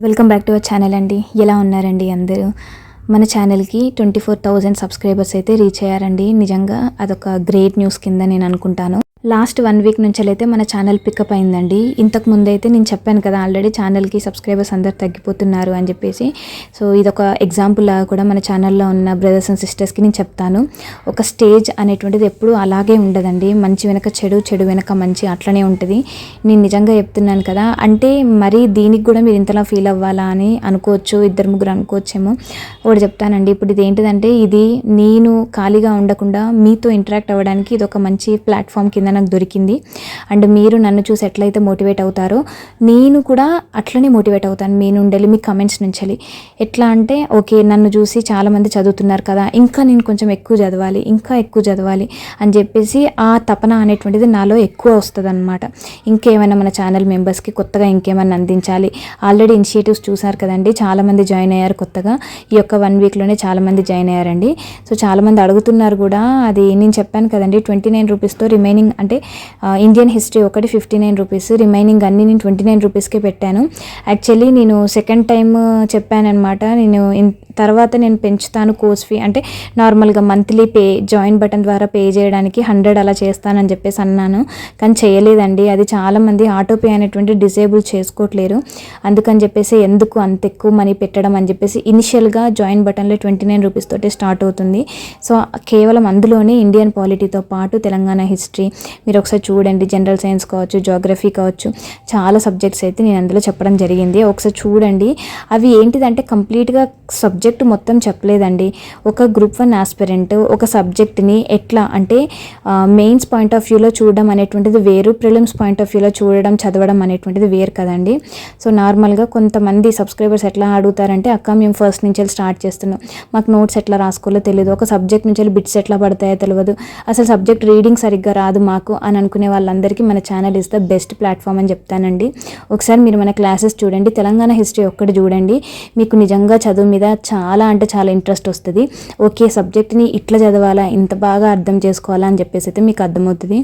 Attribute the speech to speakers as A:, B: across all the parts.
A: Welcome back to our channel అండి. ఎలా ఉన్నారండి అందరూ? మన ఛానల్కి ట్వంటీ ఫోర్ థౌజండ్ సబ్స్క్రైబర్స్ అయితే రీచ్ అయ్యారండి. నిజంగా అదొక గ్రేట్ న్యూస్ కింద నేను అనుకుంటాను. లాస్ట్ వన్ వీక్ నుంచి అయితే మన ఛానల్ పికప్ అయిందండి. ఇంతకు ముందు అయితే నేను చెప్పాను కదా ఆల్రెడీ ఛానల్కి సబ్స్క్రైబర్స్ అందరు తగ్గిపోతున్నారు అని చెప్పేసి. సో ఇదొక ఎగ్జాంపుల్ లాగా కూడా మన ఛానల్లో ఉన్న బ్రదర్స్ అండ్ సిస్టర్స్కి నేను చెప్తాను. ఒక స్టేజ్ అనేటువంటిది ఎప్పుడూ అలాగే ఉండదండి. మంచి వెనక చెడు చెడు వెనక మంచి అట్లనే ఉంటుంది. నేను నిజంగా చెప్తున్నాను కదా. అంటే మరి దీనికి కూడా మీరు ఇంతలా ఫీల్ అవ్వాలా అని అనుకోవచ్చు ఇద్దరు ముగ్గురు అనుకోవచ్చేమో. ఒకటి చెప్తానండి. ఇప్పుడు ఇది ఏంటిదంటే ఇది నేను ఖాళీగా ఉండకుండా మీతో ఇంటరాక్ట్ అవ్వడానికి ఇది ఒక మంచి ప్లాట్ఫామ్ కింద నాకు దొరికింది. అండ్ మీరు నన్ను చూసి ఎట్లయితే మోటివేట్ అవుతారో నేను కూడా అట్లనే మోటివేట్ అవుతాను. మీ నుండి మీ కమెంట్స్ నుంచి ఎట్లా అంటే ఓకే నన్ను చూసి చాలామంది చదువుతున్నారు కదా ఇంకా నేను కొంచెం ఎక్కువ చదవాలి ఇంకా ఎక్కువ చదవాలి అని చెప్పేసి ఆ తపన అనేటువంటిది నాలో ఎక్కువ వస్తుంది అనమాట ఇంకేమైనా మన ఛానల్ మెంబర్స్కి కొత్తగా ఇంకేమైనా అందించాలి. ఆల్రెడీ ఇనిషియేటివ్స్ చూసారు కదండి చాలామంది జాయిన్ అయ్యారు కొత్తగా. ఈ యొక్క వన్ వీక్లోనే చాలామంది జాయిన్ అయ్యారండి. సో చాలామంది అడుగుతున్నారు కూడా అది నేను చెప్పాను కదండి ట్వంటీ నైన్ రూపీస్తో రిమైనింగ్ అంటే ఇండియన్ హిస్టరీ ఒకటి ఫిఫ్టీ నైన్ రూపీస్ రిమైనింగ్ అన్ని నేను ట్వంటీ నైన్ రూపీస్కే పెట్టాను. యాక్చువల్లీ నేను సెకండ్ టైం చెప్పానమాట నేను తర్వాత నేను పెంచుతాను కోర్స్ ఫీ అంటే నార్మల్గా మంత్లీ పే జాయిన్ బటన్ ద్వారా పే చేయడానికి హండ్రెడ్ అలా చేస్తానని చెప్పేసి అన్నాను. కానీ చేయలేదండి. అది చాలామంది ఆటో పే అనేటువంటి డిసేబుల్ చేసుకోవట్లేరు. అందుకని చెప్పేసి ఎందుకు అంత ఎక్కువ మనీ పెట్టడం అని చెప్పేసి ఇనిషియల్గా జాయిన్ బటన్లో ట్వంటీ నైన్ రూపీస్ తోటి స్టార్ట్ అవుతుంది. సో కేవలం అందులోనే ఇండియన్ పాలిటీతో పాటు తెలంగాణ హిస్టరీ మీరు ఒకసారి చూడండి జనరల్ సైన్స్ కావచ్చు జోగ్రఫీ కావచ్చు చాలా సబ్జెక్ట్స్ అయితే నేను అందులో చెప్పడం జరిగింది. ఒకసారి చూడండి అవి ఏంటిదంటే కంప్లీట్గా సబ్జెక్ట్ మొత్తం చెప్పలేదండి. ఒక గ్రూప్ వన్ ఆస్పిరెంట్ ఒక సబ్జెక్ట్ని ఎట్లా అంటే మెయిన్స్ పాయింట్ ఆఫ్ వ్యూలో చూడడం అనేటువంటిది వేరు ప్రిలిమ్స్ పాయింట్ ఆఫ్ వ్యూలో చూడడం చదవడం అనేటువంటిది వేరు కదండి. సో నార్మల్గా కొంతమంది సబ్స్క్రైబర్స్ ఎట్లా అడుగుతారంటే అక్క మేము ఫస్ట్ నుంచి స్టార్ట్ చేస్తున్నాం. మాకు నోట్స్ ఎట్లా రాసుకోవాలో తెలియదు ఒక సబ్జెక్ట్ నుంచి బిట్స్ ఎట్లా పడతాయో తెలియదు అసలు సబ్జెక్ట్ రీడింగ్ సరిగ్గా రాదు. మాకు అని అనుకునే వాళ్ళందరికీ మన channel is the best platform అని చెప్తానండి. ఒకసారి మీరు మన క్లాసెస్ చూడండి. తెలంగాణ హిస్టరీ ఒక్కటి చూడండి. మీకు నిజంగా చదువు మీద చాలా అంటే చాలా ఇంట్రెస్ట్ వస్తుంది. ఓకే సబ్జెక్ట్ని ఇట్లా చదవాలా ఇంత బాగా అర్థం చేసుకోవాలా అని చెప్పేసి అయితే మీకు అర్థమవుతుంది.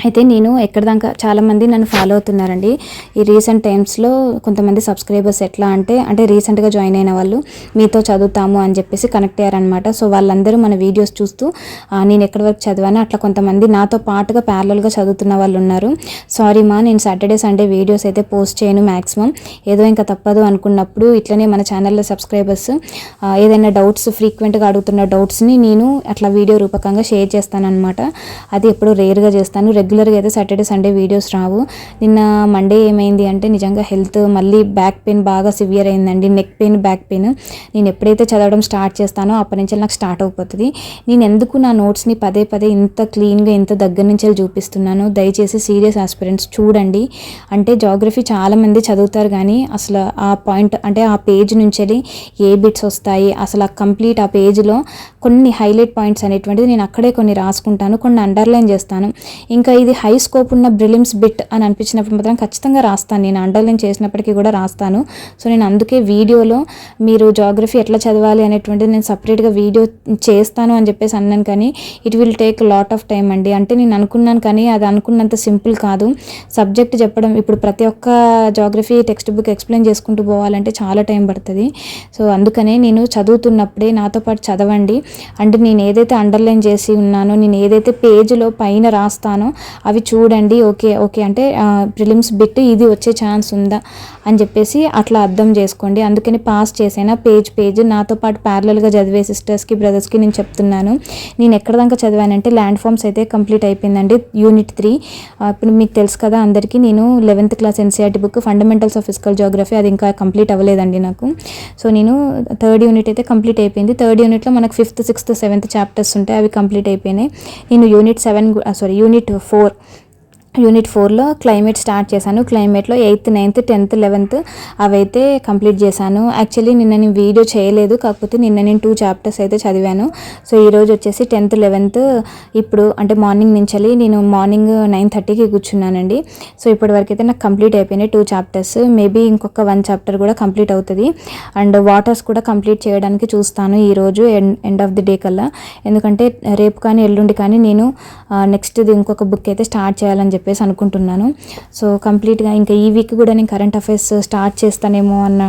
A: అయితే నేను ఎక్కడ దాకా చాలామంది నన్ను ఫాలో అవుతున్నారండి. ఈ రీసెంట్ టైమ్స్లో కొంతమంది సబ్స్క్రైబర్స్ ఎట్లా అంటే అంటే రీసెంట్గా జాయిన్ అయిన వాళ్ళు మీతో చదువుతాము అని చెప్పేసి కనెక్ట్ అయ్యారనమాట సో వాళ్ళందరూ మన వీడియోస్ చూస్తూ నేను ఎక్కడి వరకు చదివాను? అట్లా కొంతమంది నాతో పాటుగా ప్యారలల్గా చదువుతున్న వాళ్ళు ఉన్నారు. సారీ మా నేను సాటర్డే సండే వీడియోస్ అయితే పోస్ట్ చేయను మ్యాక్సిమం ఏదో ఇంకా తప్పదు అనుకున్నప్పుడు ఇట్లనే మన ఛానల్లో సబ్స్క్రైబర్స్ ఏదైనా డౌట్స్ ఫ్రీక్వెంట్గా అడుగుతున్న డౌట్స్ని నేను అట్లా వీడియో రూపకంగా షేర్ చేస్తాను అనమాట అది ఎప్పుడు రేర్గా చేస్తాను. రెగ్యులర్గా అయితే సాటర్డే సండే వీడియోస్ రావు. నిన్న మండే ఏమైంది అంటే నిజంగా హెల్త్ మళ్ళీ బ్యాక్ పెయిన్ బాగా సివియర్ అయిందండి. Neck pain back pain. నేను ఎప్పుడైతే చదవడం స్టార్ట్ చేస్తానో అప్పటి నుంచి నాకు స్టార్ట్ అయిపోతుంది నేను ఎందుకు నా నోట్స్ని పదే పదే ఇంత క్లీన్గా ఇంత దగ్గర నుంచి చూపిస్తున్నాను దయచేసి సీరియస్ ఆస్పిరెంట్స్ చూడండి. అంటే జాగ్రఫీ చాలామంది చదువుతారు కానీ అసలు ఆ పాయింట్ అంటే ఆ పేజ్ నుంచి ఏ బిట్స్ వస్తాయి అసలు ఆ కంప్లీట్ ఆ పేజ్లో కొన్ని హైలైట్ పాయింట్స్ అనేటువంటిది నేను అక్కడే కొన్ని రాసుకుంటాను కొన్ని అండర్లైన్ చేస్తాను. ఇంకా ఇది హై స్కోప్ ఉన్న బ్రిలిమ్స్ బిట్ అని అనిపించినప్పుడు మాత్రం ఖచ్చితంగా రాస్తాను. నేను అండర్లైన్ చేసినప్పటికీ కూడా రాస్తాను. సో నేను అందుకే వీడియోలో మీరు జాగ్రఫీ ఎట్లా చదవాలి అనేటువంటిది నేను సపరేట్గా వీడియో చేస్తాను అని చెప్పేసి అన్నాను కానీ it will take lot of time అండి. అంటే నేను అనుకున్నాను కానీ అది అనుకున్నంత సింపుల్ కాదు. సబ్జెక్ట్ చెప్పడం ఇప్పుడు ప్రతి ఒక్క జాగ్రఫీ టెక్స్ట్ బుక్ ఎక్స్ప్లెయిన్ చేసుకుంటూ పోవాలంటే చాలా టైం పడుతుంది. సో అందుకనే నేను చదువుతున్నప్పుడే నాతో పాటు చదవండి. అంటే నేను ఏదైతే అండర్లైన్ చేసి ఉన్నానో నేను ఏదైతే పేజ్లో పైన రాస్తానో అవి చూడండి ఓకే ఓకే అంటే ప్రిలిమ్స్ బిట్ ఇది వచ్చే ఛాన్స్ ఉందా అని చెప్పేసి అట్లా అర్థం చేసుకోండి. అందుకని పాస్ చేసైనా పేజ్ పేజ్. నాతో పాటు ప్యారలల్గా చదివే సిస్టర్స్కి బ్రదర్స్కి నేను చెప్తున్నాను. నేను ఎక్కడ దాకా చదివానంటే ల్యాండ్ ఫామ్స్ అయితే కంప్లీట్ అయిపోయిందండి యూనిట్ త్రీ ఇప్పుడు మీకు తెలుసు కదా అందరికీ నేను eleventh class NCERT book fundamentals of physical geography అది ఇంకా కంప్లీట్ అవ్వలేదండి నాకు. సో నేను థర్డ్ యూనిట్ అయితే కంప్లీట్ అయిపోయింది. థర్డ్ యూనిట్లో మనకు ఫిఫ్త్ సిక్స్త్ సెవెంత్ చాప్టర్స్ ఉంటాయి అవి కంప్లీట్ అయిపోయినాయి. నేను unit seven sorry unit four ฟูด unit ఫోర్లో క్లైమేట్ స్టార్ట్ చేశాను. క్లైమేట్లో ఎయిత్ నైన్త్ టెన్త్ లెవెన్త్ అవైతే కంప్లీట్ చేశాను. యాక్చువల్లీ నిన్న నేను వీడియో చేయలేదు కాకపోతే నిన్న నేను టూ చాప్టర్స్ అయితే చదివాను. సో ఈరోజు వచ్చేసి టెన్త్ లెవెన్త్ ఇప్పుడు అంటే మార్నింగ్ నుంచి నేను మార్నింగ్ నైన్ థర్టీకి కూర్చున్నానండి. సో ఇప్పటి వరకు అయితే నాకు కంప్లీట్ అయిపోయినాయి టూ చాప్టర్స్. మేబీ ఇంకొక వన్ చాప్టర్ కూడా కంప్లీట్ అవుతుంది. అండ్ వాటర్స్ కూడా కంప్లీట్ చేయడానికి చూస్తాను ఈరోజు end end of the day కల్లా. ఎందుకంటే రేపు కానీ ఎల్లుండి కానీ నేను నెక్స్ట్ ఇంకొక బుక్ అయితే స్టార్ట్ చేయాలని చెప్పి చెప్పేసి అనుకుంటున్నాను. సో కంప్లీట్గా ఇంకా ఈ వీక్ కూడా నేను కరెంట్ అఫైర్స్ స్టార్ట్ చేస్తానేమో అన్న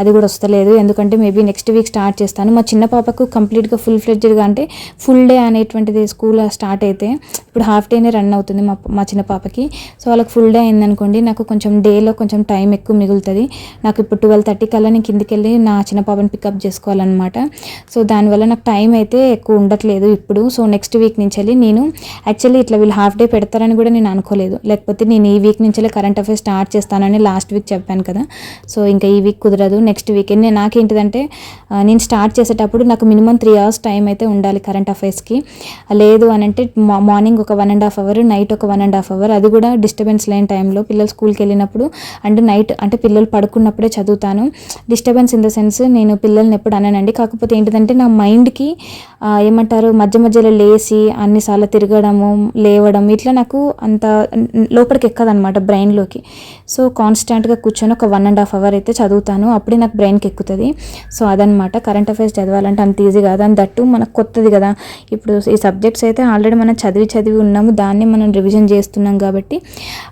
A: అది కూడా వస్తలేదు. ఎందుకంటే మేబీ నెక్స్ట్ వీక్ స్టార్ట్ చేస్తాను. మా చిన్న పాపకు కంప్లీట్గా ఫుల్ ఫ్లెడ్జ్డ్గా అంటే ఫుల్ డే అనేటువంటిది స్కూల్ స్టార్ట్ అయితే ఇప్పుడు హాఫ్ డేనే రన్ అవుతుంది మా మా చిన్న పాపకి. సో వాళ్ళకి ఫుల్ డే అయిందనుకోండి నాకు కొంచెం డేలో కొంచెం టైం ఎక్కువ మిగులుతుంది. నాకు ఇప్పుడు ట్వెల్వ్ థర్టీ కల్లా నేను కిందికి వెళ్ళి నా చిన్న పాపని పికప్ చేసుకోవాలన్నమాట. సో దానివల్ల నాకు టైం అయితే ఎక్కువ ఉండట్లేదు ఇప్పుడు. సో నెక్స్ట్ వీక్ నుంచి వెళ్ళి నేను యాక్చువల్లీ ఇట్లా వీళ్ళు హాఫ్ డే పెడతారని కూడా నేను అనుకోలేదు. లేకపోతే నేను ఈ వీక్ నుంచే కరెంట్ అఫైర్స్ స్టార్ట్ చేస్తానని లాస్ట్ వీక్ చెప్పాను కదా. సో ఇంకా ఈ వీక్ కుదరదు. నెక్స్ట్ వీక్ నేను నాకేంటిదంటే నేను స్టార్ట్ చేసేటప్పుడు నాకు మినిమం త్రీ అవర్స్ టైం అయితే ఉండాలి కరెంట్ అఫైర్స్కి లేదు అని అంటే మా- మార్నింగ్ ఒక one and half hour night ఒక వన్ అండ్ హాఫ్ అవర్ అది కూడా డిస్టర్బెన్స్ లేని టైంలో పిల్లలు స్కూల్కి వెళ్ళినప్పుడు అండ్ నైట్ అంటే పిల్లలు పడుకున్నప్పుడే చదువుతాను. డిస్టర్బెన్స్ ఇన్ ద సెన్స్ నేను పిల్లల్ని ఎప్పుడు అననండి. కాకపోతే ఏంటిదంటే నా మైండ్కి ఏమంటారు మధ్య మధ్యలో లేచి అన్నిసార్లు తిరగడము లేవడం ఇట్లా నాకు అంత లోపలికి ఎక్కదనమాట బ్రెయిన్లోకి. సో కాన్స్టాంట్గా కూర్చొని ఒక వన్ అండ్ హాఫ్ అవర్ అయితే చదువుతాను. అప్పుడే నాకు బ్రెయిన్కి ఎక్కుతుంది. సో అదనమాట కరెంట్ అఫైర్స్ చదవాలంటే అంత ఈజీ కాదు. అని దట్టు మనకు కొత్తది కదా. ఇప్పుడు ఈ సబ్జెక్ట్స్ అయితే ఆల్రెడీ మనం చదివి చదివి ఉన్నాము. దాన్ని మనం రివిజన్ చేస్తున్నాం కాబట్టి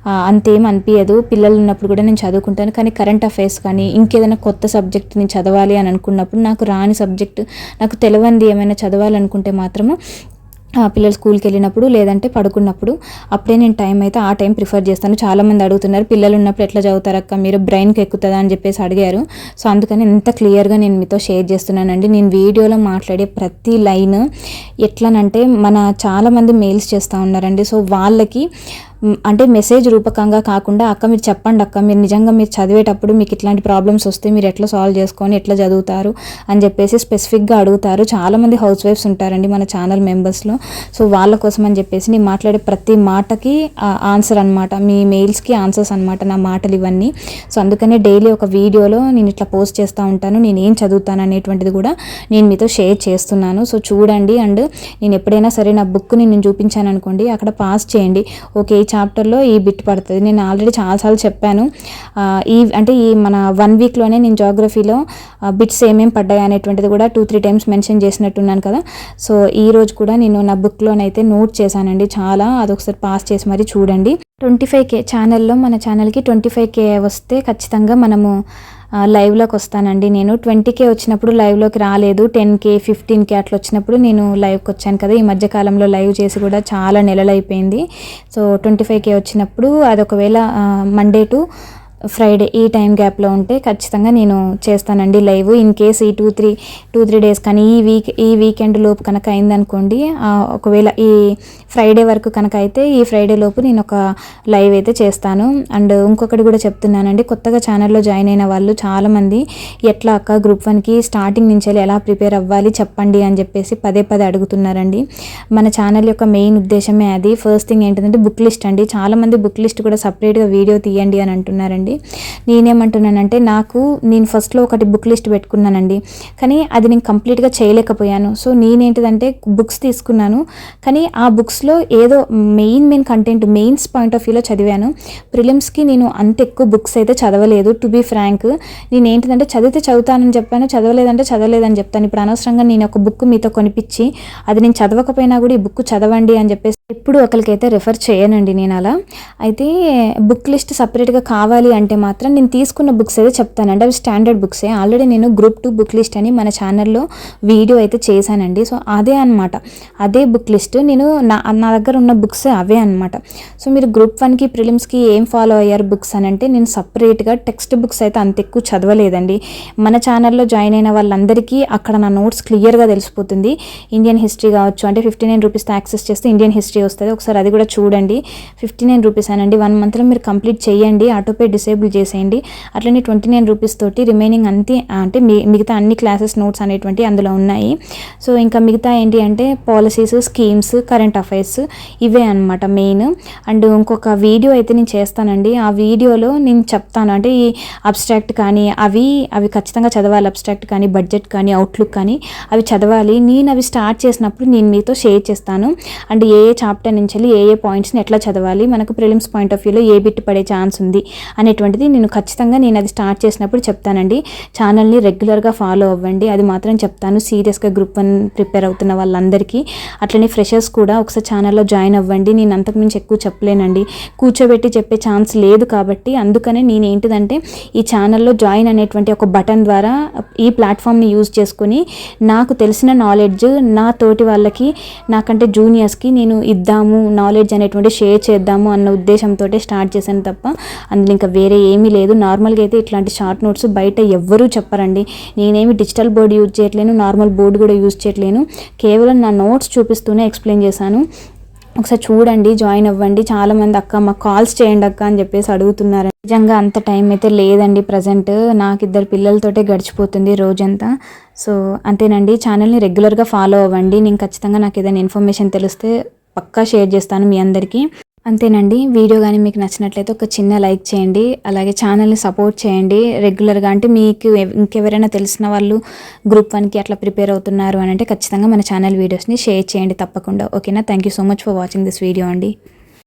A: అంతేం అనిపించదు పిల్లలు ఉన్నప్పుడు కూడా నేను చదువుకుంటాను. కానీ కరెంట్ అఫైర్స్ కానీ ఇంకేదైనా కొత్త సబ్జెక్ట్ నేను చదవాలి అని అనుకున్నప్పుడు నాకు రాని సబ్జెక్ట్ నాకు తెలియంది ఏమైనా చదవాలనుకుంటే మాత్రము పిల్లలు స్కూల్కి వెళ్ళినప్పుడు లేదంటే పడుకున్నప్పుడు అప్పుడే నేను టైం అయితే ఆ టైం ప్రిఫర్ చేస్తాను. చాలామంది అడుగుతున్నారు పిల్లలు ఉన్నప్పుడు ఎట్లా చదువుతారు అక్క మీరు బ్రెయిన్కి ఎక్కుతుందా? అని చెప్పేసి అడిగారు. సో అందుకని ఎంత క్లియర్గా నేను మీతో షేర్ చేస్తున్నానండి. నేను వీడియోలో మాట్లాడే ప్రతి లైన్ ఎట్లనంటే మన చాలామంది మెయిల్స్ చేస్తూ ఉన్నారండి. సో వాళ్ళకి అంటే మెసేజ్ రూపకంగా కాకుండా అక్క మీరు చెప్పండి అక్క మీరు నిజంగా మీరు చదివేటప్పుడు మీకు ఇట్లాంటి ప్రాబ్లమ్స్ వస్తే మీరు ఎట్లా సాల్వ్ చేసుకొని ఎట్లా చదువుతారు? అని చెప్పేసి స్పెసిఫిక్గా అడుగుతారు. చాలామంది హౌస్ వైఫ్స్ ఉంటారండి మన ఛానల్ మెంబర్స్లో సో వాళ్ళ కోసం అని చెప్పేసి నేను మాట్లాడే ప్రతి మాటకి ఆన్సర్ అనమాట మీ మెయిల్స్కి ఆన్సర్స్ అనమాట నా మాటలు ఇవన్నీ. సో అందుకనే డైలీ ఒక వీడియోలో నేను ఇట్లా పోస్ట్ చేస్తూ ఉంటాను. నేను ఏం చదువుతాను అనేటువంటిది కూడా నేను మీతో షేర్ చేస్తున్నాను. సో చూడండి. అండ్ నేను ఎప్పుడైనా సరే నా బుక్ని నేను చూపించాను అనుకోండి అక్కడ పాస్ చేయండి. ఓకే చాప్టర్లో ఈ బిట్ పడుతుంది. నేను ఆల్రెడీ చాలాసార్లు చెప్పాను. ఈ అంటే ఈ మన వన్ వీక్లోనే నేను జాగ్రఫీలో బిట్స్ ఏమేమి పడ్డాయి అనేటువంటిది కూడా టూ త్రీ టైమ్స్ మెన్షన్ చేసినట్టున్నాను కదా. సో ఈ రోజు కూడా నేను నా బుక్లోనైతే నోట్ చేశానండి. చాలా అదొకసారి పాస్ చేసి మరి చూడండి. ట్వంటీ ఫైవ్ కే ఛానల్లో మన ఛానల్కి ట్వంటీ ఫైవ్ కే వస్తే ఖచ్చితంగా మనము లైవ్లోకి వస్తానండి. నేను ట్వంటీకే వచ్చినప్పుడు లైవ్లోకి రాలేదు. టెన్ కే ఫిఫ్టీన్ కే అట్లా వచ్చినప్పుడు నేను లైవ్కి వచ్చాను కదా. ఈ మధ్యకాలంలో లైవ్ చేసి కూడా చాలా నెలలు అయిపోయింది. సో ట్వంటీ ఫైవ్ కే వచ్చినప్పుడు అది ఒకవేళ మండే టు ఫ్రైడే ఈ టైం గ్యాప్లో ఉంటే ఖచ్చితంగా నేను చేస్తానండి లైవ్ ఇన్ కేస్ ఈ two three two three days కానీ ఈ వీక్ ఈ వీకెండ్ లోపు కనుక అయిందనుకోండి ఒకవేళ ఈ ఫ్రైడే వరకు కనుక అయితే ఈ ఫ్రైడే లోపు నేను ఒక లైవ్ అయితే చేస్తాను. అండ్ ఇంకొకటి కూడా చెప్తున్నానండి కొత్తగా ఛానల్లో జాయిన్ అయిన వాళ్ళు చాలామంది ఎట్లా అక్క గ్రూప్ వన్కి స్టార్టింగ్ నుంచి వెళ్ళి ఎలా ప్రిపేర్ అవ్వాలి చెప్పండి అని చెప్పేసి పదే పదే అడుగుతున్నారండి. మన ఛానల్ యొక్క మెయిన్ ఉద్దేశమే అది. ఫస్ట్ థింగ్ ఏంటంటే బుక్ లిస్ట్ అండి. చాలామంది బుక్ లిస్ట్ కూడా సపరేట్గా వీడియో తీయండి అని అంటున్నారండి. నేనేమంటున్నానంటే నాకు నేను ఫస్ట్లో ఒకటి బుక్ లిస్ట్ పెట్టుకున్నానండి. కానీ అది నేను కంప్లీట్గా చేయలేకపోయాను. సో నేనేంటిదంటే బుక్స్ తీసుకున్నాను. కానీ ఆ బుక్స్లో ఏదో main main content mains point of వ్యూలో చదివాను. ప్రిలిమ్స్కి నేను అంత ఎక్కువ బుక్స్ అయితే చదవలేదు టు బీ ఫ్రాంక్ నేను ఏంటిదంటే చదివితే చదువుతానని చెప్పాను చదవలేదంటే చదవలేదని చెప్తాను. ఇప్పుడు అనవసరంగా నేను ఒక బుక్ మీతో కొనిపించి అది నేను చదవకపోయినా కూడా ఈ బుక్ చదవండి అని చెప్పేసి ఎప్పుడు ఒకరికైతే రిఫర్ చేయనండి నేను అలా. అయితే బుక్ లిస్ట్ సపరేట్గా కావాలి అంటే మాత్రం నేను తీసుకున్న బుక్స్ అయితే చెప్తానండి. అవి స్టాండర్డ్ బుక్సే ఆల్రెడీ నేను గ్రూప్ టూ బుక్ లిస్ట్ అని మన ఛానల్లో వీడియో అయితే చేశానండి. సో అదే అనమాట అదే బుక్ లిస్ట్ నేను నా నా దగ్గర ఉన్న బుక్స్ అవే అనమాట సో మీరు గ్రూప్ వన్కి ప్రిలిమ్స్కి ఏం ఫాలో అయ్యారు బుక్స్ అని అంటే నేను సపరేట్గా టెక్స్ట్ బుక్స్ అయితే అంత ఎక్కువ చదవలేదండి. మన ఛానల్లో జాయిన్ అయిన వాళ్ళందరికీ అక్కడ నా నోట్స్ క్లియర్గా తెలిసిపోతుంది. ఇండియన్ హిస్టరీ కావచ్చు అంటే ఫిఫ్టీ నైన్ రూపీస్తో యాక్సెస్ చేస్తే ఇండియన్ హిస్టరీ వస్తుంది. ఒకసారి అది కూడా చూడండి. ఫిఫ్టీ నైన్ రూపీస్ అనండి. వన్ మంత్లో మీరు కంప్లీట్ చేయండి. ఆటోపే డిసేబుల్ చేసేయండి. అట్లనే ట్వంటీ నైన్ రూపీస్ తోటి రిమైనింగ్ అంతే అంటే మిగతా అన్ని క్లాసెస్ నోట్స్ అనేటువంటి అందులో ఉన్నాయి. సో ఇంకా మిగతా ఏంటి అంటే పాలసీస్ స్కీమ్స్ కరెంట్ అఫైర్స్ ఇవే అనమాట మెయిన్. అండ్ ఇంకొక వీడియో అయితే నేను చేస్తానండి. ఆ వీడియోలో నేను చెప్తాను. అంటే ఈ అబ్స్ట్రాక్ట్ కానీ అవి అవి ఖచ్చితంగా చదవాలి. అబ్స్ట్రాక్ట్ కానీ బడ్జెట్ కానీ అవుట్లుక్ కానీ అవి చదవాలి. నేను అవి స్టార్ట్ చేసినప్పుడు నేను మీతో షేర్ చేస్తాను. అండ్ ఏ ఏ చాప్టర్ నుంచి వెళ్ళి ఏ ఏ పాయింట్స్ని ఎట్లా చదవాలి మనకు ప్రిలిమ్స్ పాయింట్ ఆఫ్ వ్యూలో ఏ బిట్ పడే ఛాన్స్ ఉంది అనేటువంటిది నేను ఖచ్చితంగా నేను అది స్టార్ట్ చేసినప్పుడు చెప్తానండి. ఛానల్ని రెగ్యులర్గా ఫాలో అవ్వండి. అది మాత్రం చెప్తాను. సీరియస్గా గ్రూప్ వన్ ప్రిపేర్ అవుతున్న వాళ్ళందరికీ. అట్లనే ఫ్రెషర్స్ కూడా ఒకసారి ఛానల్లో జాయిన్ అవ్వండి. నేను అంతకుమించి ఎక్కువ చెప్పలేనండి. కూర్చోబెట్టి చెప్పే ఛాన్స్ లేదు కాబట్టి అందుకనే నేను ఏంటిదంటే ఈ ఛానల్లో జాయిన్ అనేటువంటి ఒక బటన్ ద్వారా ఈ ప్లాట్ఫామ్ని యూజ్ చేసుకొని నాకు తెలిసిన నాలెడ్జ్ నా తోటి వాళ్ళకి నాకంటే జూనియర్స్కి నేను ఇద్దాము నాలెడ్జ్ అనేటువంటి షేర్ చేద్దాము అన్న ఉద్దేశంతో స్టార్ట్ చేశాను తప్ప అందులో ఇంకా వేరే ఏమీ లేదు. నార్మల్గా అయితే ఇట్లాంటి షార్ట్ నోట్స్ బయట ఎవ్వరూ చెప్పరండి. నేనేమి డిజిటల్ బోర్డు యూజ్ చేయట్లేను నార్మల్ బోర్డు కూడా యూజ్ చేయట్లేను. కేవలం నా నోట్స్ చూపిస్తూనే ఎక్స్ప్లెయిన్ చేశాను. ఒకసారి చూడండి జాయిన్ అవ్వండి. చాలా మంది అక్క మాకు కాల్స్ చేయండి అక్క అని చెప్పేసి అడుగుతున్నారు. నిజంగా అంత టైం అయితే లేదండి ప్రజెంట్ నాకు ఇద్దరు పిల్లలతోటే గడిచిపోతుంది రోజంతా. సో అంతేనండి. ఛానల్ని రెగ్యులర్గా ఫాలో అవ్వండి. నేను ఖచ్చితంగా నాకు ఏదైనా ఇన్ఫర్మేషన్ తెలిస్తే పక్కా షేర్ చేస్తాను మీ అందరికీ. అంతేనండి వీడియో కానీ మీకు నచ్చినట్లయితే ఒక చిన్న లైక్ చేయండి అలాగే ఛానల్ని సపోర్ట్ చేయండి. రెగ్యులర్గా అంటే మీకు ఇంకెవరైనా తెలిసిన వాళ్ళు గ్రూప్ వన్కి అట్లా ప్రిపేర్ అవుతున్నారు అని అంటే ఖచ్చితంగా మన ఛానల్ వీడియోస్ని షేర్ చేయండి తప్పకుండా. ఓకేనా? Thank you so much for watching this video అండి.